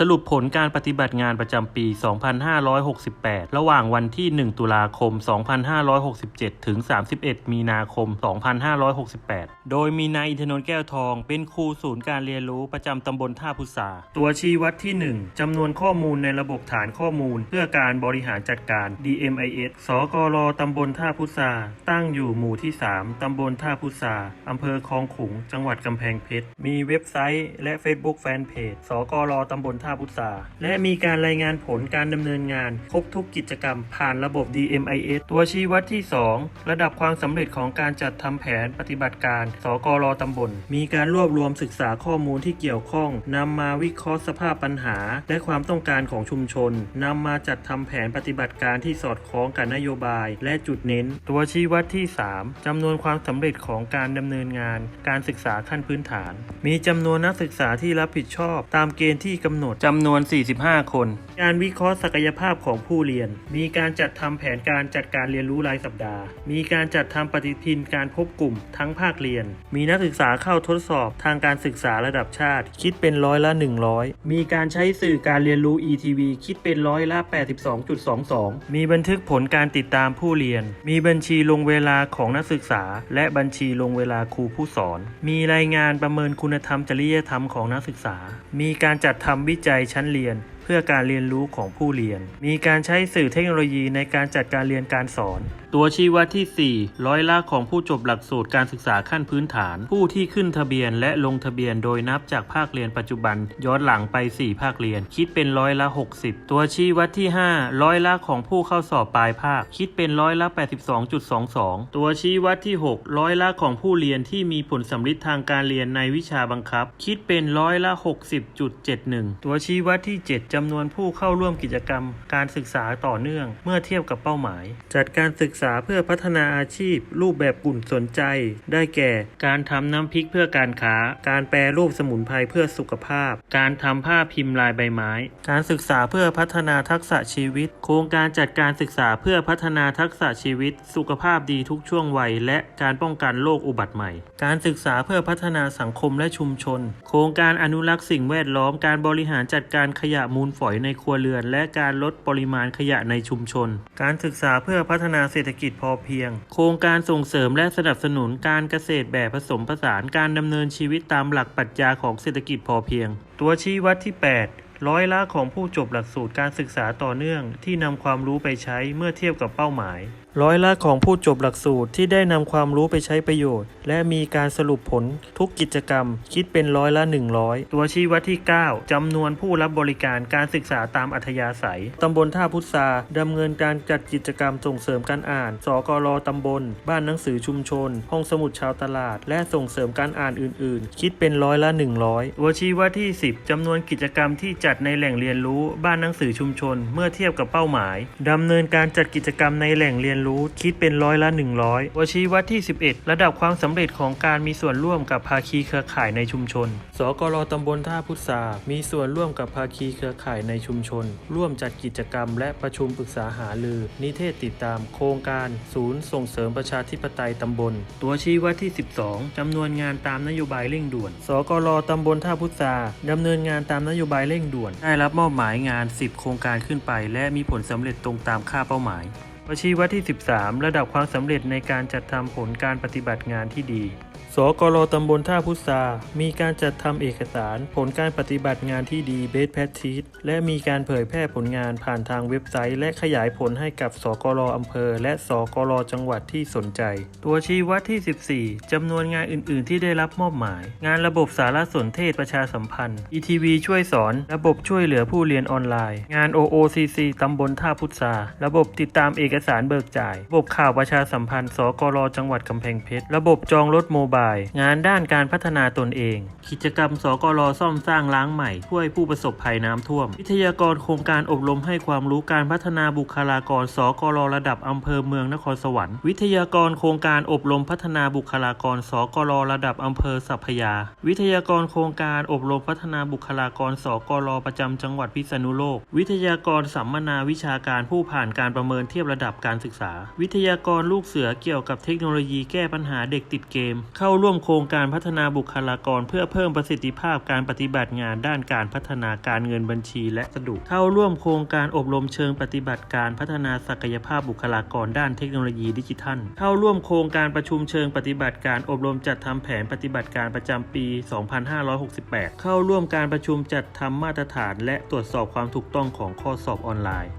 สรุปผลการปฏิบัติงานประจำปี 2568 ระหว่างวันที่ 1 ตุลาคม 2567 ถึง 31 มีนาคม 2568 โดยมีนายอินทนนท์แก้วทอง เป็นครูศูนย์การเรียนรู้ประจำตำบลท่าพุษา ตัวชี้วัดที่ 1 จำนวนข้อมูลในระบบฐานข้อมูล เพื่อการบริหารจัดการ DMIS สกรตำบลท่าพุษา ตั้งอยู่หมู่ที่ 3 ตำบลท่าพุษาอำเภอคลองขุง จังหวัดกำแพงเพชร มีเว็บไซต์ และ Facebook Fanpage สกรตำบลท่าพุษาและมีการรายงานผลการดำเนินงาน ครบทุกกิจกรรมผ่านระบบ DMIS ตัวชี้วัดที่ 2 ระดับความสำเร็จของการจัดทำแผนปฏิบัติการ สกรตำบล มีการรวบรวมศึกษาข้อมูลที่เกี่ยวข้องนำมาวิเคราะห์สภาพปัญหา และความต้องการของชุมชนนำมาจัดทำแผนปฏิบัติการที่สอดคล้องกับนโยบาย และจุดเน้น ตัวชี้วัดที่ 3จำนวนความสำเร็จของการดำเนินงาน การศึกษาขั้นพื้นฐาน มีจำนวนนักศึกษาที่รับผิดชอบ ตามเกณฑ์ที่กำหนดจำนวน 45 คน การวิเคราะห์ศักยภาพของผู้เรียน มีการจัดทำแผนการจัดการเรียนรู้รายสัปดาห์ มีการจัดทำปฏิทินการพบกลุ่มทั้งภาคเรียน มีนักศึกษาเข้าทดสอบทางการศึกษาระดับชาติ คิดเป็นร้อยละ 100 มีการใช้สื่อการเรียนรู้ ETV คิดเป็นร้อยละ 82.22 มีบันทึกผลการติดตามผู้เรียน มีบัญชีลงเวลาของนักศึกษา และบัญชีลงเวลาครูผู้สอน มีรายงานประเมินคุณธรรมจริยธรรมของนักศึกษา มีการจัดทำวิจัยชั้นเรียน พื่อการเรียนรู้ของผู้เรียน มีการใช้สื่อเทคโนโลยีในการจัดการเรียนการสอน ตัวชี้วัดที่ 4 ร้อยละของผู้จบหลักสูตรการศึกษาขั้นพื้นฐาน ผู้ที่ขึ้นทะเบียนและลงทะเบียนโดยนับจากภาคเรียนปัจจุบัน ย้อนหลังไป 4 ภาคเรียน คิดเป็นร้อยละ 60 ตัวชี้วัดที่ 5 ร้อยละของผู้เข้าสอบปลายภาค คิดเป็นร้อยละ 82.22 ตัวชี้วัดที่ 6 ร้อยละของผู้เรียนที่มีผลสำลิดทางการเรียนในวิชาบังคับ คิดเป็นร้อยละ 60.71 ตัวชี้วัดที่ 7จำนวนผู้เข้าร่วมกิจกรรม การศึกษาต่อเนื่องเมื่อเทียบกับเป้าหมาย จัดการศึกษาเพื่อพัฒนาอาชีพ รูปแบบกลุ่มสนใจ ได้แก่ การทำน้ำพริกเพื่อการค้า การแปรรูปสมุนไพรเพื่อสุขภาพ การทำผ้าพิมพ์ลายใบไม้ การศึกษาเพื่อพัฒนาทักษะชีวิต โครงการจัดการศึกษาเพื่อพัฒนาทักษะชีวิต สุขภาพดีทุกช่วงวัย และการป้องกันโรคอุบัติใหม่ การศึกษาเพื่อพัฒนาสังคมและชุมชน โครงการอนุรักษ์สิ่งแวดล้อมการบริหารจัดการขยะมูลลฝอยในครัวเรือน และการลดปริมาณขยะในชุมชน การศึกษาเพื่อพัฒนาเศรษฐกิจพอเพียง โครงการส่งเสริมและสนับสนุนการเกษตรแบบผสมผสานการดำเนินชีวิตตามหลักปรัชญาของเศรษฐกิจพอเพียง ตัวชี้วัดที่ 8ร้อยละของผู้จบหลักสูตรการศึกษาต่อเนื่องที่นำความรู้ไปใช้เมื่อเทียบกับเป้าหมาย ร้อยละของผู้จบหลักสูตรที่ได้นำความรู้ไปใช้ประโยชน์ และมีการสรุปผลทุกกิจกรรม คิดเป็นร้อยละ 100 ตัวชี้วัดที่ 9จำนวนผู้รับบริการการศึกษาตามอัธยาศัย ตำบลท่าพุทราดำเนินการจัดกิจกรรมส่งเสริมการอ่าน สกรตำบล บ้านหนังสือชุมชน ห้องสมุดชาวตลาด และส่งเสริมการอ่านอื่น ๆ คิดเป็นร้อยละ 100 ตัวชี้วัดที่ 10จำนวนกิจกรรมที่จัดในแหล่งเรียนรู้ บ้านหนังสือชุมชน เมื่อเทียบกับเป้าหมายดำเนินการจัดกิจกรรมในแหล่งเรียนรู้คิดเป็นร้อยละ 100ตัวชี้วัดที่ 11 ระดับความสำเร็จของการมีส่วนร่วมกับภาคีเครือข่ายในชุมชน สกรตำบลท่าพุทรามีส่วนร่วมกับภาคีเครือข่ายในชุมชน ร่วมจัดกิจกรรม และประชุมปรึกษาหารือ นิเทศติดตาม โครงการ ศูนย์ส่งเสริมประชาธิปไตยตำบล ตัวชี้วัดที่ 12จำนวนงานตามนโยบายเร่งด่วน สกรตำบลท่าพุทราดำเนินงานตามนโยบายเร่งด่วน ได้รับมอบหมายงาน 10 โครงการขึ้นไป และมีผลสำเร็จตรงตามค่าเป้าหมาย ชี้วัดที่ 13 ระดับความสำเร็จในการจัดทำผลการปฏิบัติงานที่ดี สกรตำบลท่าพุทรามีการจัดทำเอกสาร ผลการปฏิบัติงานที่ดี Best Practice และมีการเผยแพร่ผลงานผ่านทางเว็บไซต์ และขยายผลให้กับสกรอำเภอ และสกรจังหวัดที่สนใจ ตัวชี้วัดที่ 14 จำนวนงานอื่น ๆ ที่ได้รับมอบหมาย งานระบบสารสนเทศประชาสัมพันธ์ ETV ช่วยสอน ระบบช่วยเหลือผู้เรียนออนไลน์ งาน OOCC ตำบลท่าพุทราระบบติดตามเอกสารเบิกจ่าย ระบบข่าวประชาสัมพันธ์ สกรจังหวัดกำแพงเพชร ระบบจองรถโมบายงานด้านการพัฒนาตนเอง กิจกรรมสกรซ่อมสร้างล้างใหม่ช่วยผู้ประสบภัยน้ำท่วม วิทยากรโครงการอบรมให้ความรู้การพัฒนาบุคลากรสกรระดับอำเภอเมืองนครสวรรค์ วิทยากรโครงการอบรมพัฒนาบุคลากรสกรระดับอำเภอสัพพยา วิทยากรโครงการอบรมพัฒนาบุคลากรสกรประจำจังหวัดพิษณุโลก วิทยากรสัมมนาวิชาการผู้ผ่านการประเมินเทียบระดับการศึกษา วิทยากรลูกเสือเกี่ยวกับเทคโนโลยีแก้ปัญหาเด็กติดเกม เข้าข้าร่วมโครงการพัฒนาบุคลากร เพื่อเพิ่มประสิทธิภาพการปฏิบัติงานด้านการพัฒนาการเงินบัญชี และสดุเข้าร่วมโครงการอบรมเชิงปฏิบัติการพัฒนาศักยภาพบุคลากรด้านเทคโนโลยีดิจิทัล เข้าร่วมโครงการประชุมเชิงปฏิบัติการอบรมจัดทำแผนปฏิบัติการประจำปี 2568 เข้าร่วมการประชุมจัดทำมาตรฐาน และตรวจสอบความถูกต้องของข้อสอบออนไลน์